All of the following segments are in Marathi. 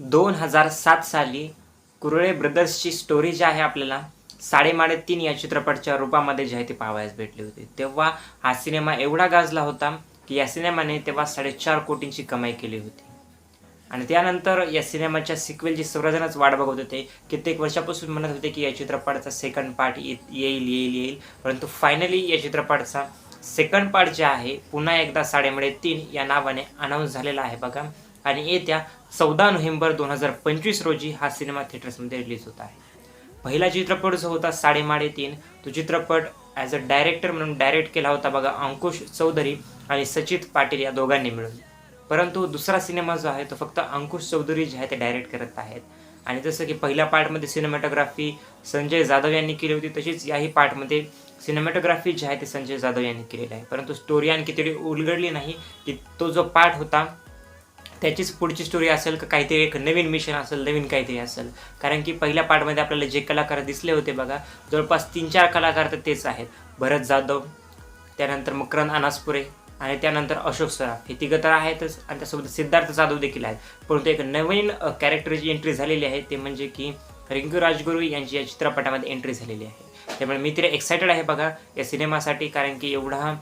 दोन हजार सात साली कुरळे ब्रदर्सची स्टोरी जी आहे आपल्याला साडेमाडे तीन या चित्रपटच्या रूपामध्ये जी आहे ती पाहावयास भेटली होती. तेव्हा हा सिनेमा एवढा गाजला होता की या सिनेमाने तेव्हा साडेचार कोटींची कमाई केली होती. आणि त्यानंतर या सिनेमाच्या सिक्वेलची सर्वजणच वाट बघत होते. कित्येक वर्षापासून म्हणत होते की या चित्रपटाचा सेकंड पार्ट येईल येईल येईल. परंतु फायनली या चित्रपटाचा सेकंड पार्ट जे आहे पुन्हा एकदा साडेमाडे तीन या नावाने अनाऊन्स झालेला आहे बघा. आणि येत्या चौदा नोव्हेंबर दोन हजार पंचवीस रोजी हा सिनेमा थिएटर्समध्ये रिलीज होत आहे. पहिला चित्रपट जो होता साडेमाडे तीन तो चित्रपट ॲज अ डायरेक्टर म्हणून डायरेक्ट केला होता बघा अंकुश चौधरी आणि सचित पाटील या दोघांनी मिळून. परंतु दुसरा सिनेमा जो आहे तो फक्त अंकुश चौधरी जे आहे ते डायरेक्ट करत आहेत. आणि जसं की पहिल्या पार्टमध्ये सिनेमॅटोग्राफी संजय जाधव यांनी केली होती तशीच याही पार्टमध्ये सिनेमॅटोग्राफी जी आहे ते संजय जाधव यांनी केलेली आहे. परंतु स्टोरी आणखी तेवढी उलगडली नाही की तो जो पार्ट होता त्याचीच पुढची स्टोरी असेल का काहीतरी एक नवीन मिशन असेल नवीन काहीतरी असेल. कारण की पहिल्या पार्टमध्ये आपल्याला जे कलाकार दिसले होते बघा जवळपास तीन चार कलाकार तर तेच आहेत. भरत जाधव त्यानंतर मकरंद अनासपुरे आणि त्यानंतर अशोक सराफ. हे तिघं तर आहेतच आणि त्यासोबत सिद्धार्थ जाधव देखील आहेत. परंतु एक नवीन कॅरेक्टरची एंट्री झालेली आहे ते म्हणजे की रिंकू राजगुरू यांची या चित्रपटामध्ये एंट्री झालेली आहे. त्यामुळे मी तरी एक्सायटेड आहे बघा या सिनेमासाठी कारण की एवढा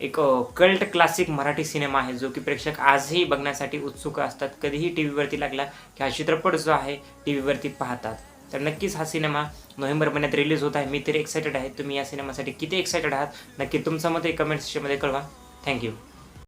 एक कल्ट क्लासिक मराठी सिनेमा आहे जो की प्रेक्षक आजही बघण्यासाठी उत्सुक असतात. कधीही टी व्हीवरती लागला की हा चित्रपट जो आहे टी व्हीवरती पाहतात. तर नक्कीच हा सिनेमा नोव्हेंबर महिन्यात रिलीज होत आहे. मी तरी एक्सायटेड आहे. तुम्ही या सिनेमासाठी किती एक्सायटेड आहात? नक्की तुमचं मत कमेंट सेक्शनमध्ये कळवा. थँक्यू